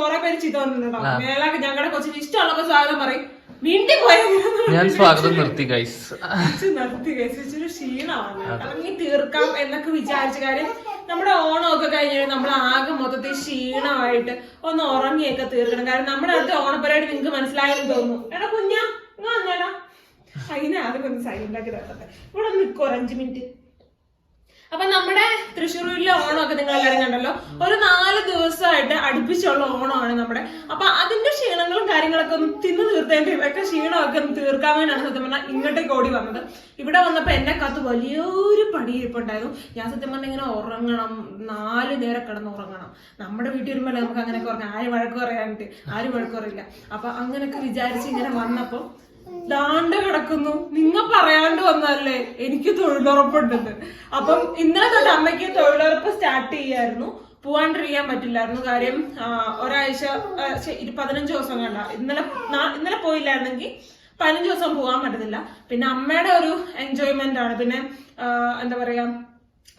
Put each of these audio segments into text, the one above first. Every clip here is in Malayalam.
കുറെ പേര് ചീത്ത വന്നിട്ടുണ്ടോ മേലാക്ക് ഞങ്ങളുടെ കൊച്ചിന് ഇഷ്ടമുള്ളപ്പോ സ്വാഗതം പറയും. വീണ്ടും ഞാൻ സ്വാഗതം നിർത്തി ഗൈസ് നിർത്തി ഗൈസ് ഇച്ചിരി ക്ഷീണമാണ്. അല്ലെങ്കിൽ തീർക്കാം എന്നൊക്കെ വിചാരിച്ച കാര്യം നമ്മുടെ ഓണമൊക്കെ കഴിഞ്ഞ് നമ്മൾ ആകെ മൊത്തത്തിൽ ക്ഷീണമായിട്ട് ഒന്ന് ഉറങ്ങിയൊക്കെ തീർക്കണം. കാരണം നമ്മുടെ അടുത്ത ഓണപരമായിട്ട് നിങ്ങൾക്ക് മനസ്സിലായെന്ന് തോന്നുന്നു. എടാ കുഞ്ഞാ ഇങ്ങ് വന്നേടാ. അതിനെ ആദ്യം ഒന്ന് സൈലന്റ് ആക്കി തരട്ടെ ഇവിടെ നിൽക്കോ ഒരു അഞ്ച് മിനിറ്റ് അപ്പൊ നമ്മുടെ തൃശ്ശൂരിലെ ഓണമൊക്കെ നിങ്ങൾ എല്ലാവരും കണ്ടല്ലോ. ഒരു നാല് ദിവസമായിട്ട് അടുപ്പിച്ചുള്ള ഓണമാണ് നമ്മുടെ. അപ്പൊ അതിന്റെ ക്ഷീണങ്ങളും കാര്യങ്ങളൊക്കെ ഒന്ന് തിന്നു തീർത്തതിന്റെ ഇവയൊക്കെ ക്ഷീണമൊക്കെ ഒന്ന് തീർക്കാൻ വേണ്ടിയാണ് സത്യം പറഞ്ഞാൽ ഇങ്ങോട്ടേക്ക് ഓടി വന്നത്. ഇവിടെ വന്നപ്പോ എന്നെ കത്ത് വലിയൊരു പണിയിരിപ്പുണ്ടായിരുന്നു. ഞാൻ സത്യം പറഞ്ഞാൽ ഇങ്ങനെ ഉറങ്ങണം. നാല് നേരം കിടന്ന് ഉറങ്ങണം. നമ്മുടെ വീട്ടിൽ വരുമ്പോൾ നമുക്ക് അങ്ങനെയൊക്കെ ഉറങ്ങാം. ആര് വഴക്ക് പറയാനിട്ട്? ആര് വഴക്ക് പറയില്ല. അപ്പൊ അങ്ങനെയൊക്കെ വിചാരിച്ച് ഇങ്ങനെ വന്നപ്പോ ദാണ്ട് കിടക്കുന്നു. നിങ്ങ പറയാണ്ട് വന്നല്ലേ എനിക്ക് തൊഴിലുറപ്പുണ്ടെന്ന് അപ്പം ഇന്നലെ തൊട്ട് അമ്മയ്ക്ക് തൊഴിലുറപ്പ് സ്റ്റാർട്ട് ചെയ്യായിരുന്നു. പോവാണ്ടിരിക്കാൻ പറ്റില്ലായിരുന്നു. കാര്യം ഒരാഴ്ച പതിനഞ്ച് ദിവസം കണ്ട. ഇന്നലെ ഇന്നലെ പോയില്ലായിരുന്നെങ്കിൽ പതിനഞ്ച് ദിവസം പോകാൻ പറ്റത്തില്ല. പിന്നെ അമ്മയുടെ ഒരു എൻജോയ്മെന്റ് ആണ്. പിന്നെ എന്താ പറയാ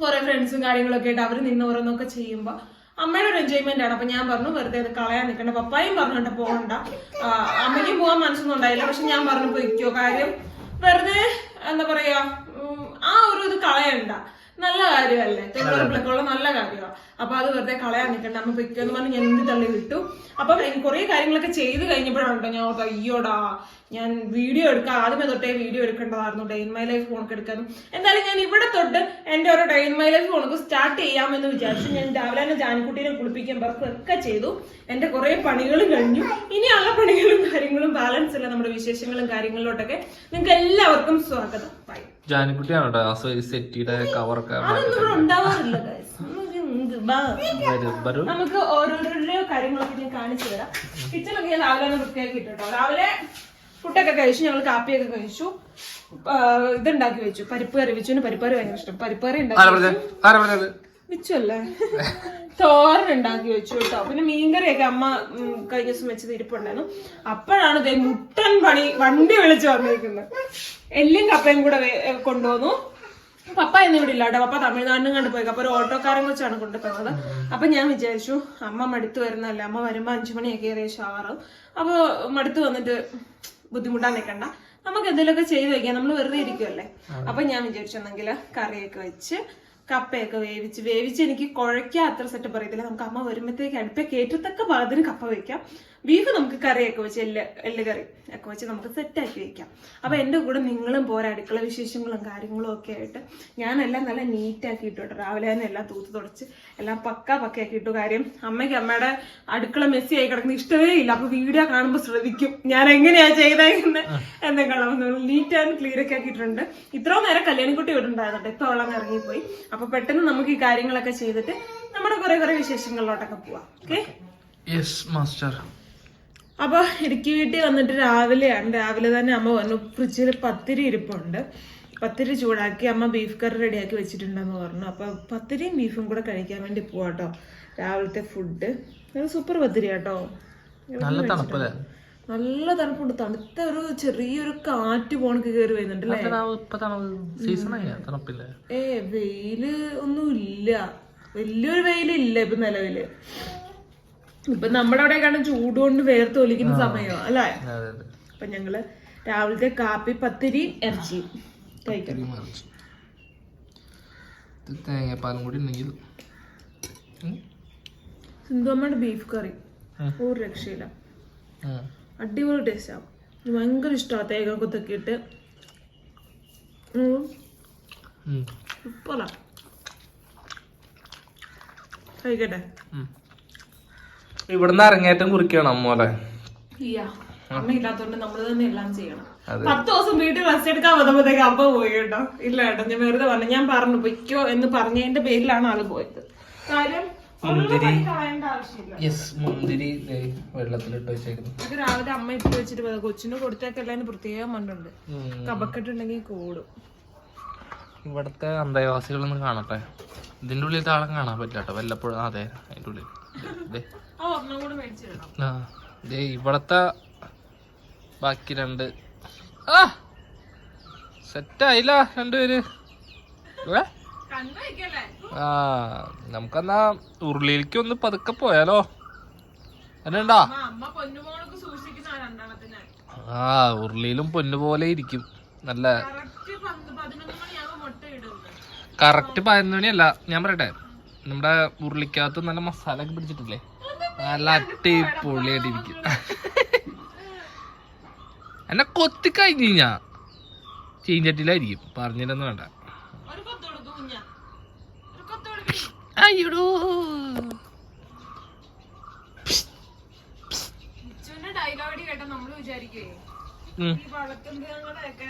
കുറെ ഫ്രണ്ട്സും കാര്യങ്ങളൊക്കെ ആയിട്ട് അവർ നിന്ന് ഓരോന്നൊക്കെ ചെയ്യുമ്പോ അമ്മയുടെ ഒരു എൻജോയ്മെന്റ് ആണ്. അപ്പൊ ഞാൻ പറഞ്ഞു വെറുതെ ഇത് കളയാൻ നിൽക്കണ്ട. പപ്പായും പറഞ്ഞിട്ട് പോകണ്ട. അമ്മയ്ക്കും പോകാൻ മനസ്സൊന്നും ഉണ്ടായില്ല. പക്ഷെ ഞാൻ പറഞ്ഞു പോയിക്കോ കാര്യം വെറുതെ എന്താ പറയാ ആ ഒരു ഇത് കളയണ്ട. നല്ല കാര്യമല്ലേ? ഉള്ള നല്ല കാര്യമാണ് അപ്പൊ അത് വെറുതെ കളയാൻ നിൽക്കണ്ട. അമ്മ പിക്കെന്ന് പറഞ്ഞ് ഞാൻ എന്ത് തള്ളി വിട്ടു. അപ്പൊ കുറെ കാര്യങ്ങളൊക്കെ ചെയ്ത് കഴിഞ്ഞപ്പോഴാണ് ഞാൻ ഓർത്ത് അയ്യോടാ ഞാൻ വീഡിയോ എടുക്കാം. ആദ്യമേ തൊട്ടേ വീഡിയോ എടുക്കേണ്ടതായിരുന്നു ഡെയിൻ മൈ ലൈഫ് ഫോണൊക്കെ എടുക്കാനും എന്തായാലും ഞാൻ ഇവിടെ തൊട്ട് എന്റെ ഒരു ഡെയിൻ മൈ ലൈഫ് ഫോണൊക്കെ സ്റ്റാർട്ട് ചെയ്യാമെന്ന് വിചാരിച്ചു. ഞാൻ രാവിലെ തന്നെ ജാൻകുട്ടീനെ കുളിപ്പിക്കാൻ വർക്കൊക്കെ ഒക്കെ ചെയ്തു. എന്റെ കുറെ പണികളും കഴിഞ്ഞു. ഇനിയുള്ള പണികളും കാര്യങ്ങളും ബാലൻസ് ഇല്ല നമ്മുടെ വിശേഷങ്ങളും കാര്യങ്ങളിലോട്ടൊക്കെ. നിങ്ങൾക്ക് എല്ലാവർക്കും സ്വാഗതം. ബൈ ജാനിക്കുട്ടിയാണ് കേട്ടോ ആ സെറ്റിയുടെ കവറൊക്കെ. നമുക്ക് ഓരോരോ കാര്യങ്ങളൊക്കെ ഞാൻ കാണിച്ചു തരാം. കിച്ചണൊക്കെ ഞാൻ രാവിലെ വൃത്തിയാക്കി ഇട്ടോ രാവിലെ ഫുഡൊക്കെ കഴിച്ചു ഞങ്ങൾ കാപ്പിയൊക്കെ കഴിച്ചു. ഇതുണ്ടാക്കി വെച്ചു. പരിപ്പ് കറി വെച്ചു. പരിപ്പ് കറി ഭയങ്കര ഇഷ്ടം. പരിപ്പ് കറി ഉണ്ടാക്കി വെച്ചു അല്ലേ തോരൻ ഉണ്ടാക്കി വെച്ചു കേട്ടോ. പിന്നെ മീൻകറിയൊക്കെ അമ്മ കഴിഞ്ഞ ദിവസം വെച്ചത് ഇരിപ്പുണ്ടായിരുന്നു. അപ്പോഴാണ് ദേ മുട്ടൻ പണി വണ്ടി വിളിച്ചു വന്നിരിക്കുന്നത് എല്ലും കപ്പയും കൂടെ കൊണ്ടുവന്നു. പപ്പ ഇന്ന് ഇവിടെ ഇല്ല കേട്ടോ. പപ്പ തമിഴ്നാടിനും കണ്ടു പോയി. അപ്പൊ ഒരു ഓട്ടോക്കാരൻ വെച്ചാണ് കൊണ്ടുപോയത് അപ്പൊ ഞാൻ വിചാരിച്ചു അമ്മ മടുത്ത് വരുന്നല്ല അമ്മ വരുമ്പോ അഞ്ചു മണിയൊക്കെ ഏകദേശം ആറ് അപ്പൊ മടുത്ത് വന്നിട്ട് ബുദ്ധിമുട്ടാൻ നിൽക്കണ്ട. നമുക്ക് എന്തെങ്കിലുമൊക്കെ ചെയ്ത് വെക്കാം. നമ്മൾ വെറുതെ ഇരിക്കുമല്ലേ അപ്പൊ ഞാൻ വിചാരിച്ചു എന്നെങ്കിൽ കറിയൊക്കെ വെച്ച് കപ്പയൊക്കെ വേവിച്ച് വേവിച്ച് എനിക്ക് കുഴയ്ക്കാൻ അത്ര സെറ്റപ്പ് അറിയത്തില്ല നമുക്ക് അമ്മ വരുമ്പോഴത്തേക്ക് അടുപ്പ കയറ്റത്തക്ക പാകത്തിന് കപ്പ വെക്കാം. ബീഫ് നമുക്ക് കറിയൊക്കെ വെച്ച് എല്ല് എല്ല് കറി ഒക്കെ വെച്ച് നമുക്ക് സെറ്റാക്കി വെക്കാം. അപ്പൊ എന്റെ കൂടെ നിങ്ങളും പോരാ അടുക്കള വിശേഷങ്ങളും കാര്യങ്ങളും ഒക്കെ ആയിട്ട് ഞാനെല്ലാം നല്ല നീറ്റാക്കി ഇട്ടു കേട്ടോ. രാവിലെ തന്നെ എല്ലാം തൂത്ത് തുടച്ച് എല്ലാം പക്ക പക്കയാക്കി ഇട്ടു കാര്യം. അമ്മയ്ക്ക് അമ്മയുടെ അടുക്കള മെസ്സി ആയി കിടക്കുന്ന ഇഷ്ടമേ ഇല്ല. അപ്പൊ വീഡിയോ കാണുമ്പോൾ ശ്രദ്ധിക്കും. ഞാൻ എങ്ങനെയാ ചെയ്തേക്കുന്നത് എന്നൊക്കെ നീറ്റ് ആൻഡ് ക്ലിയർ ഒക്കെ ആക്കിയിട്ടുണ്ട്. ഇത്രയും നേരം കല്യാണിക്കുട്ടി ഇവിടെ ഉണ്ടായിരുന്നു ഇപ്പൊ വെള്ളം ഇറങ്ങിപ്പോയി. അപ്പൊ പെട്ടെന്ന് നമുക്ക് ഈ കാര്യങ്ങളൊക്കെ ചെയ്തിട്ട് നമ്മുടെ കുറെ കുറെ വിശേഷങ്ങളിലോട്ടൊക്കെ പോവാം. ഓക്കെ യെസ് മാസ്റ്റർ അപ്പൊ ഇടുക്കി വീട്ടിൽ വന്നിട്ട് രാവിലെയാണ് രാവിലെ തന്നെ അമ്മ പറഞ്ഞു ഫ്രിഡ്ജിൽ പത്തിരി ഇരിപ്പുണ്ട്. പത്തിരി ചൂടാക്കി അമ്മ ബീഫ് കറി റെഡിയാക്കി വെച്ചിട്ടുണ്ടെന്ന് പറഞ്ഞു. അപ്പൊ പത്തിരിയും ബീഫും കൂടെ കഴിക്കാൻ വേണ്ടി പോവാട്ടോ. രാവിലത്തെ ഫുഡ് സൂപ്പർ പത്തിരി കേട്ടോ നല്ല തണുപ്പല്ലേ? നല്ല തണുപ്പുണ്ട്. തണുത്ത ഒരു ചെറിയൊരു കാറ്റ് പോണക്ക് കയറി വരുന്നുണ്ട് അല്ലേ? ഏ വെയിൽ ഒന്നും ഇല്ല വലിയൊരു വെയിലില്ല ഇപ്പൊ നിലവിൽ. ഇപ്പൊ നമ്മുടെ അവിടെ കാണും ചൂട് കൊണ്ട് വേർത്ത് ഒലിക്കുന്ന സമയം അല്ലേ? അപ്പൊ ഞങ്ങൾ രാവിലത്തെ കാപ്പി പത്തിരി ഇറച്ചി. കഴിക്കണം. തേങ്ങാപ്പാലും കൂടി ഉണ്ടെങ്കിൽ ബീഫ് കറി. ഒരു രക്ഷയില്ല. അടിപൊളി അടിപൊളി ആവും ഭയങ്കര ഇഷ്ടമാണ് തേങ്ങ കുത്തൊക്കെ ഇട്ട്. സൂപ്പറാ. കഴിക്കട്ടെ. ഇവിടുന്ന് അരങ്ങേറ്റം കുറിക്കണം അമ്മോലെ അമ്മ ഇല്ലാത്തോണ്ട് നമ്മൾ തന്നെ എല്ലാം ചെയ്യണം. പത്ത് ദിവസം വീട്ടിൽ റെസ്റ്റ് എടുക്കാൻ വന്നപ്പോഴത്തേക്ക് അമ്മ പോയി കേട്ടോ. ഇല്ല കേട്ടോ ഞാൻ വെറുതെ പറഞ്ഞു ഞാൻ പറഞ്ഞു പൊയ്ക്കോ എന്ന് പറഞ്ഞതിന്റെ പേരിലാണ് ആൾ പോയത്. കാര്യം ആവശ്യമില്ല. യെസ് മുന്തിരി വെള്ളത്തിലിട്ട് വെച്ചേക്കുന്നു. അത് രാവിലെ അമ്മ ഇട്ട് വെച്ചിട്ട് പോയത്. കൊച്ചിന് കൊടുത്തേക്കല്ലാന്ന് പ്രത്യേകം മണ്ടുണ്ട് ഉം. കബക്കെട്ടുണ്ടെങ്കിൽ കൂടും. ഇവിടുത്തെ അന്തേവാസികളൊന്നും കാണട്ടെ. ഇതിന്റെ ഉള്ളിൽ താളം കാണാൻ പറ്റില്ല കേട്ടോ. വല്ലപ്പോഴും അതെ അതിന്റെ ഉള്ളിൽ. ആ ദേ ഇവിടത്തെ ബാക്കി രണ്ട്. ആ സെറ്റായില്ല രണ്ടുപേര്. ആ നമുക്കെന്നാ ഉരുളിയിലേക്ക് ഒന്ന് പതുക്കെ പോയാലോ. എന്നുണ്ടാ ആ ഉരുളിയിലും പൊന്നു പോലെ ഇരിക്കും. നല്ല കറക്റ്റ് പതിനൊന്ന് മണിയല്ല ഞാൻ പറയട്ടെ. നമ്മുടെ ഉരുളിക്കകത്ത് നല്ല മസാല ഒക്കെ പിടിച്ചിട്ടില്ലേ? നല്ല അടിപൊളിയായിട്ട് ഇരിക്കും. എന്നെ കൊത്തി കഴിഞ്ഞു കഴിഞ്ഞാ ചീഞ്ചട്ടിയിലായിരിക്കും പറഞ്ഞിട്ടൊന്നും വേണ്ട. അയ്യോടോ. ഡയലോഗ് കേട്ട നമ്മൾ വിചാരിക്കുവേ. ഉം. ഈ വളർത്തുമൃഗങ്ങളെയൊക്കെ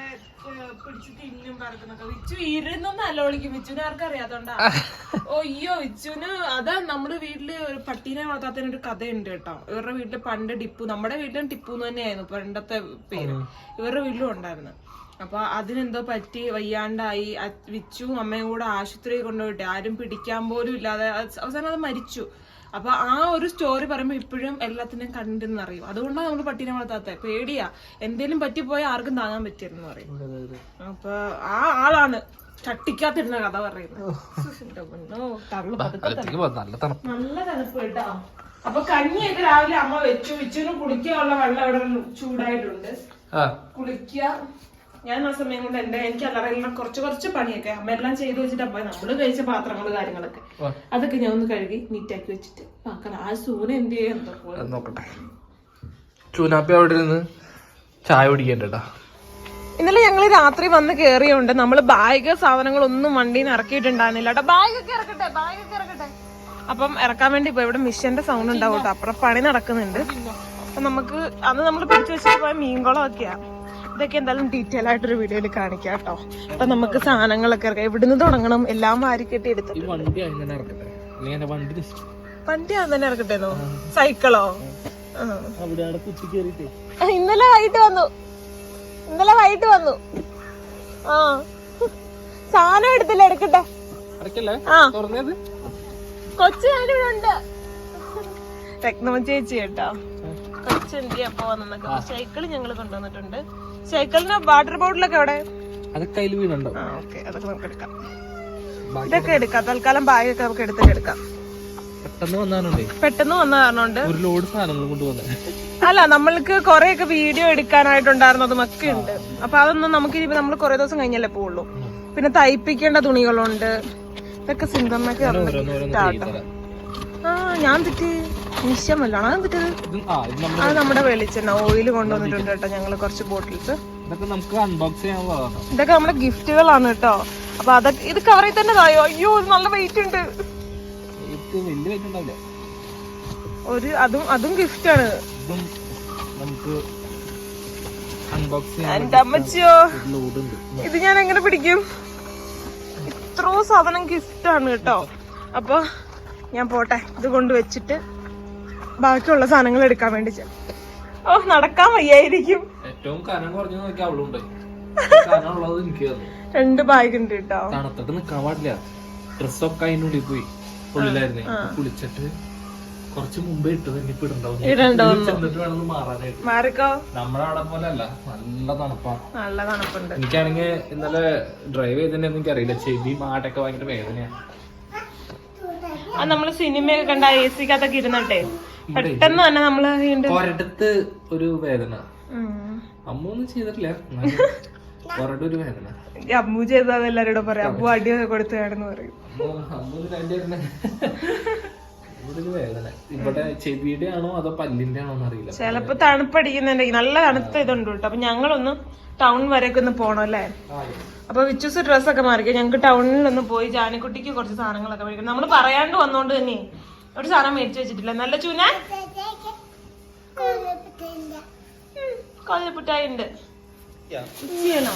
ഏഹ്, പിടിച്ച് തിന്നും പറക്കുന്നൊക്കെ. വിച്ചു ഇരുന്നൊന്നും അല്ല വിളിക്കും വിച്ചുവിനെ ആർക്കും അറിയാത്തോണ്ടാ. ഓ വിച്ചുവിന് അതാ നമ്മുടെ വീട്ടിൽ ഒരു പട്ടീനെ വളർത്താത്തതിന് ഒരു കഥയുണ്ട് കേട്ടോ. ഇവരുടെ വീട്ടിൽ പണ്ട് ടിപ്പു നമ്മുടെ വീട്ടിലും ടിപ്പു തന്നെയായിരുന്നു പണ്ടത്തെ പേര്. ഇവരുടെ വീട്ടിലും ഉണ്ടായിരുന്നു. അപ്പൊ അതിനെന്തോ പറ്റി വയ്യാണ്ടായി. വിച്ചു അമ്മയും കൂടെ ആശുപത്രിയിൽ കൊണ്ടുപോയിട്ട് ആരും പിടിക്കാൻ പോലും ഇല്ലാതെ അവസാനം അത് മരിച്ചു. അപ്പൊ ആ ഒരു സ്റ്റോറി പറയുമ്പോൾ ഇപ്പോഴും എല്ലാത്തിനും കണ്ടെന്ന് അറിയും. അതുകൊണ്ടാണ് നമ്മൾ പട്ടീനെ വളർത്താത്ത. പേടിയാ. എന്തേലും പറ്റിപ്പോയാൽ ആർക്കും താങ്ങാൻ പറ്റിയെന്ന് പറയും. അപ്പൊ ആ ആളാണ് ചട്ടിക്കാത്തിരുന്ന കഥ പറയുന്നത്. നല്ല തണുപ്പ്. നല്ല തണുപ്പ് കേട്ടോ. അപ്പൊ കഞ്ഞിയൊക്കെ രാവിലെ അമ്മ വെച്ചു വിച്ചുവിന് കുടിക്കാനുള്ള വെള്ളം ഇവിടെ ചൂടായിട്ടുണ്ട്. ആ. കുളിക്കുക. ഞാൻ ആ സമയം കൊണ്ട് എന്റെ എനിക്ക് അല്ലറയിലുള്ള കുറച്ച് കുറച്ച് പണിയൊക്കെ അമ്മ എല്ലാം ചെയ്തു വെച്ചിട്ട് പോയി നമ്മൾ കഴിച്ച പാത്രങ്ങൾ കാര്യങ്ങളൊക്കെ. അതൊക്കെ ഞാൻ ഒന്ന് കഴുകി നീറ്റാക്കി വെച്ചിട്ട് പാക്കണം ആ സൂന എന്ത് ചെയ്യാൻ അത് നോക്കട്ടെ. ചൂനാപ്പി അവിടെ ഇരുന്ന് ചായ കുടിക്കണ്ടേട്ടാ ഇന്നലെ ഞങ്ങൾ രാത്രി വന്ന് കേറിയുണ്ട് നമ്മൾ ബാഗ് സാധനങ്ങളൊന്നും വണ്ടിയിൽ നിന്ന് ഇറക്കിയിട്ടുണ്ടായിരുന്നില്ല കേട്ടോ ബാഗ് ഒക്കെ ഇറക്കട്ടെ ബാഗ് ഒക്കെ ഇറക്കട്ടെ. അപ്പം ഇറക്കാൻ വേണ്ടി ഇപ്പൊ ഇവിടെ മിഷന്റെ സൗണ്ട് ഉണ്ടാവും കേട്ടോ അപ്പുറം പണി നടക്കുന്നുണ്ട്. അപ്പൊ നമുക്ക് അന്ന് നമ്മൾ പിടിച്ചു വെച്ചിട്ട് പോയ മീൻകുളം ഒക്കെയാ ഇതൊക്കെ എന്തായാലും ഡീറ്റെയിൽ ആയിട്ടൊരു വീഡിയോയിൽ കാണിക്കാം കേട്ടോ. അപ്പൊ നമുക്ക് സാധനങ്ങളൊക്കെ ഇറക്കാം. എവിടുന്ന് തുടങ്ങണം? എല്ലാം വാരിക്കെട്ടി എടുത്തിട്ട്. വണ്ടി അങ്ങനെ ഇറക്കട്ടെ? ഇറക്കട്ടേന്നോ? സൈക്കിളോ? ഇന്നലെ വൈകിട്ട് വന്നു. ഇന്നലെ വൈകിട്ട് വന്നു. ആ. സാധനം എടുത്തില്ല എടുക്കട്ടെ. കൊച്ചു ഞാനിവിടെ ഉണ്ട്. ടെക്നോളജി ചേച്ചി കേട്ടോ. കൊച്ചു എന്ത് ചെയ്യാൻ പോവാന്നൊക്കെ സൈക്കിൾ ഞങ്ങൾ കൊണ്ടുവന്നിട്ടുണ്ട്. സൈക്കിളിന് വാട്ടർ ബോട്ടിലൊക്കെ എവിടെ? അതൊക്കെ അതിൽ വീണുണ്ടോ? ഓക്കെ അതൊക്കെ നമുക്ക് എടുക്കാം. ഇതൊക്കെ എടുക്കാം. തൽക്കാലം ബാഗൊക്കെ നമുക്ക് എടുത്തിട്ട് എടുക്കാം. പെട്ടെന്ന് പെട്ടെന്ന് വന്ന കാരണമുണ്ട്. ഒരു ലോഡ് സാധനങ്ങൾ അല്ല നമ്മൾക്ക് കൊറേയൊക്കെ വീഡിയോ എടുക്കാനായിട്ടുണ്ടായിരുന്നു ഒക്കെ ഉണ്ട്. അപ്പൊ അതൊന്നും നമുക്ക് ഇനി നമ്മൾ കുറെ ദിവസം കഴിഞ്ഞല്ലേ പോവുള്ളൂ. പിന്നെ തയ്പ്പിക്കേണ്ട തുണികളുണ്ട്. ഇതൊക്കെ ഓരോന്നോരോന്ന് ആ ഞാൻ തെറ്റി. നിശ്ചയമല്ലാണ് അത് നമ്മൾ അത് നമ്മുടെ വെളിച്ചെണ്ണ. ഓയിൽ കൊണ്ടുവന്നിട്ടുണ്ട് കേട്ടോ ഞങ്ങൾ കുറച്ച് ബോട്ടിൽസ്. ഇതൊക്കെ നമുക്ക് അൺബോക്സ് ചെയ്യാനുള്ളതാണ് ഇതൊക്കെ നമ്മുടെ ഗിഫ്റ്റുകളാണ് കേട്ടോ. അപ്പൊ അതൊക്കെ ഇത് കവറിൽ തന്നെ തായോ അയ്യോ ഇത് നല്ല വെയിറ്റ് ഉണ്ട്. ഒരു അതും അതും ഗിഫ്റ്റ് ആണ് നമുക്ക് ചെയ്യാൻ എന്റെ അമ്മച്ചിയോ? ഇത് ഞാൻ എങ്ങനെ പിടിക്കും? ഇത്രോ സാധനം ഗിഫ്റ്റ് ആണ് കേട്ടോ. അപ്പൊ ഞാൻ പോട്ടെ ഇത് കൊണ്ട് വെച്ചിട്ട് ബാക്കിയുള്ള സാധനങ്ങൾ എടുക്കാൻ വേണ്ടി ഓ നടക്കാൻ വയ്യായിരിക്കും. ഏറ്റവും കനം കുറഞ്ഞു നോക്കി അവളുണ്ട്. കനം ഉള്ളത് എനിക്ക് രണ്ട് ബാഗ് ഉണ്ട് കേട്ടോ. തണുത്തിട്ട് നിക്കാൻ പാടില്ല. ഡ്രസ്സൊക്കെ അതിനുള്ളിൽ പോയി. ഉള്ളിലായിരുന്നേ. കുളിച്ചിട്ട് കുറച്ച് മുമ്പേ ഇട്ടത് ഇനിയിപ്പോ ഇടണ്ടാവും. മാറാനായിട്ട്. മാറിക്കോ. നമ്മുടെ പോലെ അല്ല. നല്ല തണുപ്പാ. നല്ല തണുപ്പുണ്ട്. എനിക്കാണെങ്കിൽ ഇന്നലെ ഡ്രൈവ് ചെയ്തതിന്റെ എനിക്ക് അറിയില്ല ചെവി മാട്ടൊക്കെ ഭയങ്കര വേദനയാ. അത് നമ്മൾ സിനിമയൊക്കെ കണ്ട എ സിക്കകത്തൊക്കെ ഇരുന്നിട്ടെ. പെട്ടെന്ന് തന്നെ നമ്മൾ ഒരിടത്ത് ഒരു വേദന. അമ്മൊന്നും ചെയ്തിട്ടില്ല. ഒരു വേദന. അമ്മു ചെയ്താൽ എല്ലാരോടും പറയാം. അമ്മു അടി കൊടുത്തു കാണുന്നു പറയും. ഇവിടെ വേദന. ഇവിടെ ചെവിയുടെ ആണോ അതോ പല്ലിന്റെ ആണോ എന്നറിയില്ല ചിലപ്പോ തണുപ്പടിക്കുന്നുണ്ടെങ്കിൽ. നല്ല തണുത്ത ഇതുണ്ട് കേട്ടോ അപ്പൊ ഞങ്ങളൊന്ന് ടൗൺ വരെയൊക്കെ ഒന്ന് പോണം അല്ലേ? അപ്പൊ വിച്ചൂസ് ഡ്രസ്സൊക്കെ മാറിക്കും? ഞങ്ങൾക്ക് ടൗണിൽ ഒന്ന് പോയി ജാനിക്കുട്ടിക്ക് കുറച്ച് സാധനങ്ങളൊക്കെ മേടിക്കണം. നമ്മൾ പറയാണ്ട് വന്നോണ്ട് തന്നെ. ഒരു സാധനം മേടിച്ചു വെച്ചിട്ടില്ല. നല്ല ചൂന കൊല്ലപ്പുട്ടായി ഉണ്ട് ചെയ്യണോ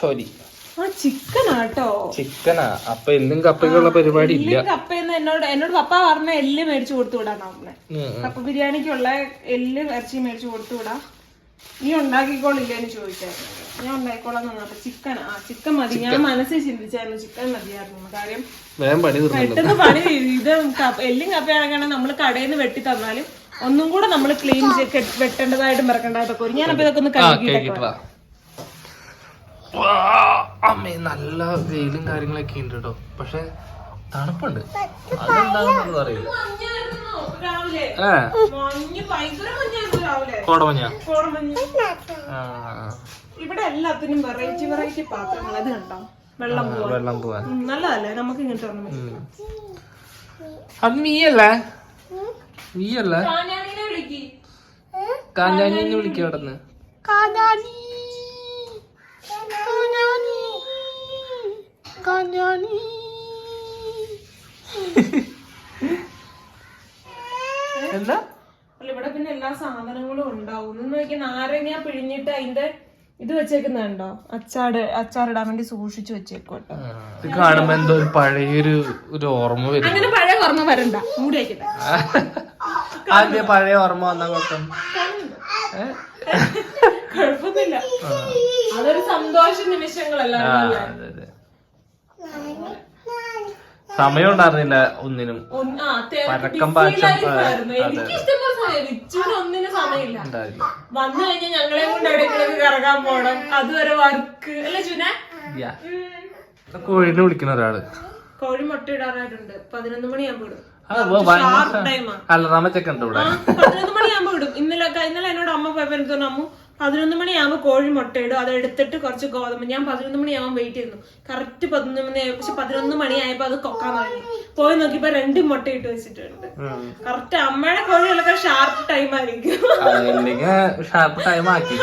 സോറി. ആ ചിക്കനാട്ടോ. ചിക്കനാ. അപ്പൊ എല്ലും കപ്പയ്ക്കുള്ള പരിപാടി ഇല്ല. എന്നോട് എന്നോട് പപ്പ പറഞ്ഞ എല്ല് മേടിച്ചു കൊടുത്തു വിടാൻ കപ്പ ബിരിയാണിക്കുള്ള എല്ല് ഇറച്ചി മേടിച്ചു കൊടുത്തു വിടാ. നീ ഉണ്ടാക്കിക്കോളില്ലേന്ന് ചോദിച്ചായിരുന്നു ഞാൻ ഉണ്ടാക്കിക്കോളാം ചിക്കൻ ആ ചിക്കൻ മതി. ഞാൻ മനസ്സിൽ ചിന്തിച്ചായിരുന്നു. ചിക്കൻ മതിയായിരുന്നു. കാര്യം വേഗം പണി പെട്ടെന്ന് പണി ഇത് കപ്പ- എല്ലും കപ്പയാണെങ്കിൽ നമ്മൾ കടയിൽ നിന്ന് വെട്ടി തന്നാലും ഒന്നും കൂടെ നമ്മൾ ക്ലീൻ വെട്ടേണ്ടതായിട്ടും മറക്കേണ്ടതായിട്ടൊക്കെ വരും. ഞാനപ്പോ ഇതൊക്കെ ഒന്ന് കഴുകിയിട്ടൊക്കെ അമ്മേ നല്ല വെയിലും കാര്യങ്ങളൊക്കെ ഉണ്ട് കേട്ടോ. പക്ഷെ തണുപ്പുണ്ട്. അതെന്താ അറിയില്ല. മഞ്ഞായിരുന്നു രാവിലെ ഏ? മഞ്ഞ് ഭയങ്കര മഞ്ഞായിരുന്നു രാവിലെ. കോടമഞ്ഞ കോടമഞ്ഞ് ആ ഇവിടെ എല്ലാത്തിനും വെറൈറ്റി വെറൈറ്റി പാത്രങ്ങൾ അത് കണ്ടോ? വെള്ളം പോവാ പോവാൻ. വെള്ളം പോവാ നല്ലതല്ലേ? നമുക്ക് ഇങ്ങോട്ട് വരണം ഉം. അത് നീയല്ലേ? നീയല്ലേ? കാഞ്ഞാനിന്ന് വിളിക്ക്. കാഞ്ഞാനി വിളിക്കുക അവിടെ നിന്ന് എന്താ? അല്ല ഇവിടെ പിന്നെ എല്ലാ സാധനങ്ങളും ഉണ്ടാവും. നാരങ്ങ പിഴിഞ്ഞിട്ട് അതിന്റെ ഇത് വെച്ചേക്കുന്നുണ്ടോ? അച്ചാട് അച്ചാറിടാൻ വേണ്ടി സൂക്ഷിച്ചു വെച്ചേക്കും കേട്ടോ ഇത് കാണുമ്പോ എന്തോ ഒരു പഴയൊരു ഒരു ഓർമ്മ വരും. അങ്ങനെ പഴയ ഓർമ്മ വരണ്ട. മൂടി വയ്ക്കട്ടെ ആദ്യ പഴയ ഓർമ്മ വന്ന കുഴപ്പം കുഴപ്പമൊന്നുമില്ല. അതൊരു സന്തോഷ നിമിഷങ്ങളല്ല? അതെ, അതെ. സമയം ഉണ്ടായിരുന്നില്ല ഒന്നിനും പഴക്കം പരക്കം പാച്ചും, ഒന്നിനും സമയമില്ല. വന്നു കഴിഞ്ഞാൽ ഞങ്ങളെ കൊണ്ട് എവിടെയെങ്കിലും കറങ്ങാൻ പോണം. അതുവരെ വർക്ക്. അല്ലേ ചുന യാ. കോഴിനെ വിളിക്കുന്ന ഒരാൾ. കോഴി മുട്ട ഇടാനായിട്ടുണ്ട്. പതിനൊന്ന് മണിയാകുമ്പോൾ ഇടും. ഇവിടെ പതിനൊന്ന് മണിയാകുമ്പോ ഇടും. ഇന്നലെ ഇന്നലെ എന്നോട് അമ്മ പോയപ്പോ എനിക്ക് തോന്നുന്നു അമ്മു പതിനൊന്ന് മണിയാകുമ്പോൾ കോഴി മുട്ടയിടും അത് എടുത്തിട്ട് കുറച്ച് ഗോതമ്പ് ഞാൻ പതിനൊന്ന് മണിയാകുമ്പോൾ വെയിറ്റ് ചെയ്യുന്നു കറക്റ്റ് പതിനൊന്ന് മണി പക്ഷെ പതിനൊന്ന് മണിയായപ്പോ അത് കൊക്കാൻ തുടങ്ങി. പോയി നോക്കിയപ്പോ രണ്ട് മുട്ട ഇട്ട് വെച്ചിട്ടുണ്ട്. കറക്റ്റ് അമ്മയുടെ കോഴികളൊക്കെ ഷാർപ്പ് ടൈം ആയിരിക്കും. ഷാർപ്പ് ടൈം ആക്കി.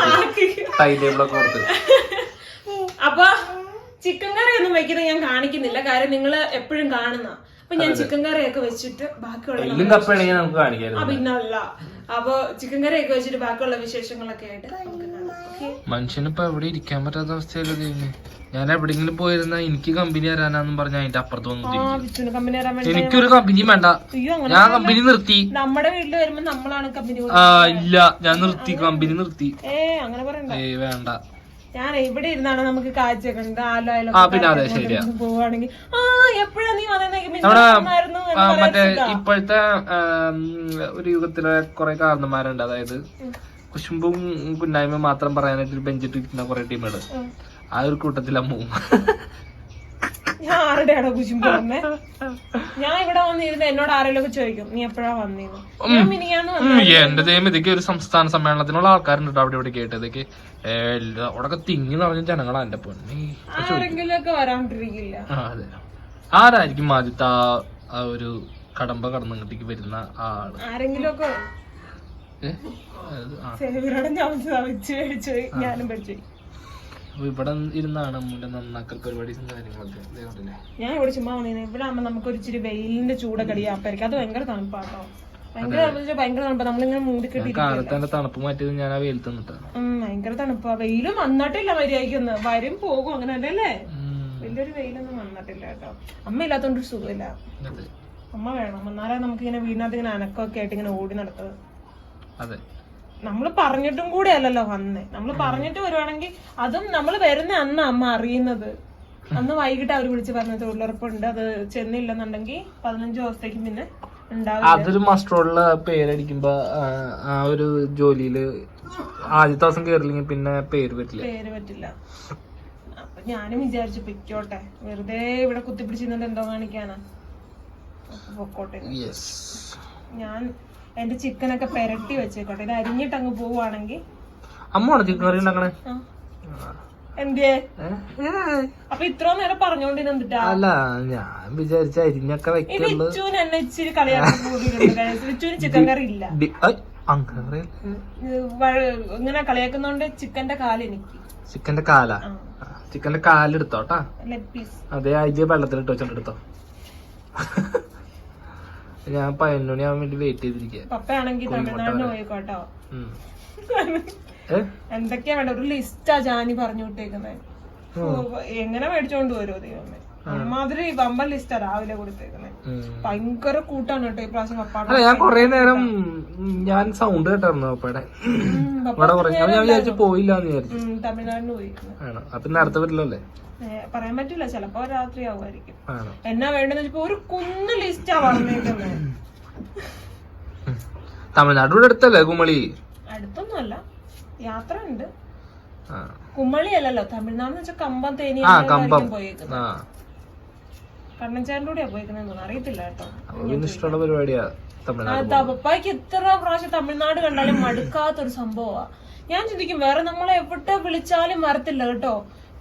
അപ്പൊ ചിക്കൻ കറി ഒന്നും വെക്കുന്നത് ഞാൻ കാണിക്കുന്നില്ല. കാര്യം നിങ്ങൾ എപ്പോഴും കാണുന്ന. അപ്പൊ ഞാൻ ചിക്കൻ കറിയൊക്കെ വെച്ചിട്ട് ബാക്കിയുള്ള പിന്നല്ല. അപ്പൊ ചിക്കൻ കറിയൊക്കെ വെച്ചിട്ട് ബാക്കിയുള്ള വിശേഷങ്ങളൊക്കെ ആയിട്ട് മനുഷ്യനിപ്പോ എവിടെ ഇരിക്കാൻ പറ്റാത്ത അവസ്ഥയല്ലേ ഞാൻ എവിടെങ്കിലും പോയിരുന്ന എനിക്ക് കമ്പനി വരാനാന്ന് പറഞ്ഞ അതിന്റെ അപ്പുറത്ത് വന്നു ആ വിച്ചുവിന് കമ്പനി തരാൻ വേണ്ടി എനിക്കൊരു കമ്പനി വേണ്ട. ഞാൻ കമ്പനി നിർത്തി. നമ്മുടെ വീട്ടിൽ വരുമ്പോ നമ്മളാണ് കമ്പനി ആ ഇല്ല. ഞാൻ നിർത്തി. കമ്പനി നിർത്തി. ഏ വേണ്ട. ഞാൻ ഇവിടെ ഇരുന്നാണ് നമുക്ക് കാഴ്ചയൊക്കെ ഉണ്ട് പോവാണെങ്കിൽ ആ എപ്പോഴാ നീ വന്നേക്ക് മറ്റേ ഇപ്പോഴത്തെ ഒരു യുഗത്തിലെ കുറെ കാരണന്മാരുണ്ട്. അതായത് കുശുമ്പും കുന്നായ്മ മാത്രം പറയാനായിട്ട് ബെഞ്ചിട്ട് ഇരിക്കുന്ന കുറെ ടീമുകൾ. ആ ഒരു കൂട്ടത്തിലാ മൂന്ന് ഞാൻ ആരുടെയാണോ കുശുമ്പ് വന്നേ? ഞാൻ ഇവിടെ വന്നിരുന്ന് എന്നോട് ആരെങ്കിലും ചോദിക്കും നീ എപ്പോഴാ വന്നിരുന്നു ഞാൻ മിനിയാന്ന് വന്നു. ഉം, എന്റെ ദൈവം ഇതൊക്കെ ഒരു സംസ്ഥാന സമ്മേളനത്തിനുള്ള ആൾക്കാരുണ്ട് അവിടെ ഇവിടെ കേട്ട്? ഇതൊക്കെ അവിടെ തിങ്ങി നിറഞ്ഞ ജനങ്ങളാ എന്റെ പൊന്നി. ആരെങ്കിലും ഒക്കെ വരാണ്ടിരിക്കില്ല അതെ. ആരായിരിക്കും ആദ്യത്തെ ആ ഒരു കടമ്പ കടന്നിങ്ങോട്ടേക്ക് വരുന്ന ആൾ? ആരെങ്കിലും ഒക്കെ ഞാനും പഠിച്ചു ഇവിടെ ഇരുന്നാണ് അമ്മൂന്റെ നന്നാക്കൽ പരിപാടീസും കാര്യങ്ങളൊക്കെ? ഞാൻ ഇവിടെ ചുമ്മാ വന്നിരുന്നു ഇവിടെ ആകുമ്പോ നമുക്ക് ഒരു ഇച്ചിരി വെയിലിന്റെ ചൂടൊക്കെ അടിയാപ്പായിരിക്കും അത് ഭയങ്കര തണുപ്പാട്ടോ. ഭയങ്കര തണുപ്പ് ഭയങ്കര തണുപ്പാ. നമ്മളിങ്ങനെ മൂടിക്കെട്ടി കാലത്ത് എന്റെ തണുപ്പ് മാറ്റിയത് ഞാൻ ആ വെയിൽ തന്നിട്ടാണ് ഭയങ്കര തണുപ്പാ. വെയിലും വന്നിട്ടില്ല മര്യാദയ്ക്കൊന്ന്. വരും പോകും അങ്ങനെ അല്ലേ? വലിയൊരു വെയിലൊന്നും വന്നിട്ടില്ല കേട്ടോ. അമ്മ ഇല്ലാത്തോണ്ട് ഒരു സുഖമില്ല. അമ്മ വേണം. എന്നാലേ നമുക്ക് ഇങ്ങനെ വീടിനകത്ത് ഇങ്ങനെ അനക്കൊക്കെ ആയിട്ട് ഇങ്ങനെ ഓടി നടത്തത് അതെ. നമ്മൾ പറഞ്ഞിട്ടും കൂടെ അല്ലല്ലോ വന്നേ. നമ്മൾ പറഞ്ഞിട്ട് വരുവാണെങ്കിൽ അതും നമ്മൾ വരുന്ന അന്ന് അമ്മ അറിയുന്നത്. അന്ന് വൈകിട്ട് അവർ വിളിച്ച് പറഞ്ഞ തൊഴിലുറപ്പുണ്ട്. അത് ചെന്നില്ലെന്നുണ്ടെങ്കിൽ പതിനഞ്ച് ദിവസത്തേക്ക് പിന്നെ അതൊരു മസ്റ്ററോളിൽ പേരടിക്കുമ്പോ ആ, ഒരു ജോലിയിൽ ആദ്യത്തെ ദിവസം കേറില്ലെങ്കിൽ പിന്നെ പേര് പറ്റില്ല. പേര് പറ്റില്ല. അപ്പൊ ഞാനും വിചാരിച്ചു പിക്കോട്ടെ വെറുതെ ഇവിടെ കുത്തിപ്പിടിച്ചിരുന്നിട്ട് എന്തോ കാണിക്കാനാ. പൊക്കോട്ടെ. ഞാൻ എന്റെ ചിക്കൻ ഒക്കെ പെരട്ടി വെച്ചേക്കോട്ടെ. ഇത് അരിഞ്ഞിട്ട് അങ്ങ് പോവാണെങ്കിൽ അമ്മയാണോ ചിക്കൻ കറി ഉണ്ടാക്കണേ? എന്തിയേ? അപ്പൊ ഇത്ര നേരം പറഞ്ഞോണ്ടിരുന്ന എന്തിട്ടാ? അല്ല ഞാൻ വിചാരിച്ച അരിഞ്ഞൊക്കെ ഈ വെക്കുള്ളു വിച്ചുവിന് എന്നെ ഇച്ചിരി ചിക്കൻ കറി ഇല്ല. ഇങ്ങനെ കളിയാക്കുന്നോണ്ട് ചിക്കന്റെ കാൽ എനിക്ക് ചിക്കന്റെ കാല? ചിക്കന്റെ കാലെടുത്തോട്ടാ അതെ ആഴ്ച വെള്ളത്തിലിട്ട് വെച്ചോണ്ട് എടുത്തോ. ഞാൻ പതിനൊന്ന് ആവാൻ വേണ്ടി വെയിറ്റ് ചെയ്തിരിക്കുക പപ്പയാണെങ്കിൽ തമിഴ്നാട് പോയിക്കോട്ടോ. എന്തൊക്കെയാ വേണ്ട ഒരു ലിസ്റ്റാ ജാനി പറഞ്ഞു വിട്ടേക്കുന്നത് എങ്ങനെ മേടിച്ചോണ്ട് വരുമോ ദൈവമേ? അമ്മാതിരി വമ്പൻ ലിസ്റ്റാ രാവിലെ കൊടുത്തേക്കുന്നത് ഭയങ്കര കൂട്ടാണ് കേട്ടോ ഈ പ്രാവശ്യം പപ്പാട അല്ല ഞാൻ കൊറേ നേരം ഞാൻ സൗണ്ട് കേട്ടായിരുന്നു പപ്പയുടെ ഇവിടെ കുറേ ഞാൻ വിചാരിച്ചു പോയില്ല എന്ന് വിചാരിച്ചു. തമിഴ്നാടിന് പോയി ആണോ? അപ്പൊ നേരത്തെ വരില്ലല്ലേ പറയാൻ പറ്റില്ല ചിലപ്പോ രാത്രി ആവുമായിരിക്കും. എന്നാ വേണ്ടെന്ന് വെച്ചപ്പോ ഒരു കുന്ന് ലിസ്റ്റാ പറഞ്ഞേക്കുന്നത് തമിഴ്നാട് ഇവിടെ അടുത്തല്ലേ കുമളി? അടുത്തൊന്നുമല്ല യാത്ര ഉണ്ട്. കുമളി അല്ലല്ലോ തമിഴ്നാട് കമ്പം തേനി പോയേക്കുന്നത് അറിയത്തില്ല കേട്ടോ. ഇഷ്ടമുള്ള പരിപാടിയാ ആ പപ്പായ്ക്ക് എത്ര പ്രാവശ്യം തമിഴ്നാട് കണ്ടാലും മടുക്കാത്തൊരു സംഭവമാ ഞാൻ ചിന്തിക്കും വേറെ നമ്മളെ എവിടെ വിളിച്ചാലും വരത്തില്ല കേട്ടോ.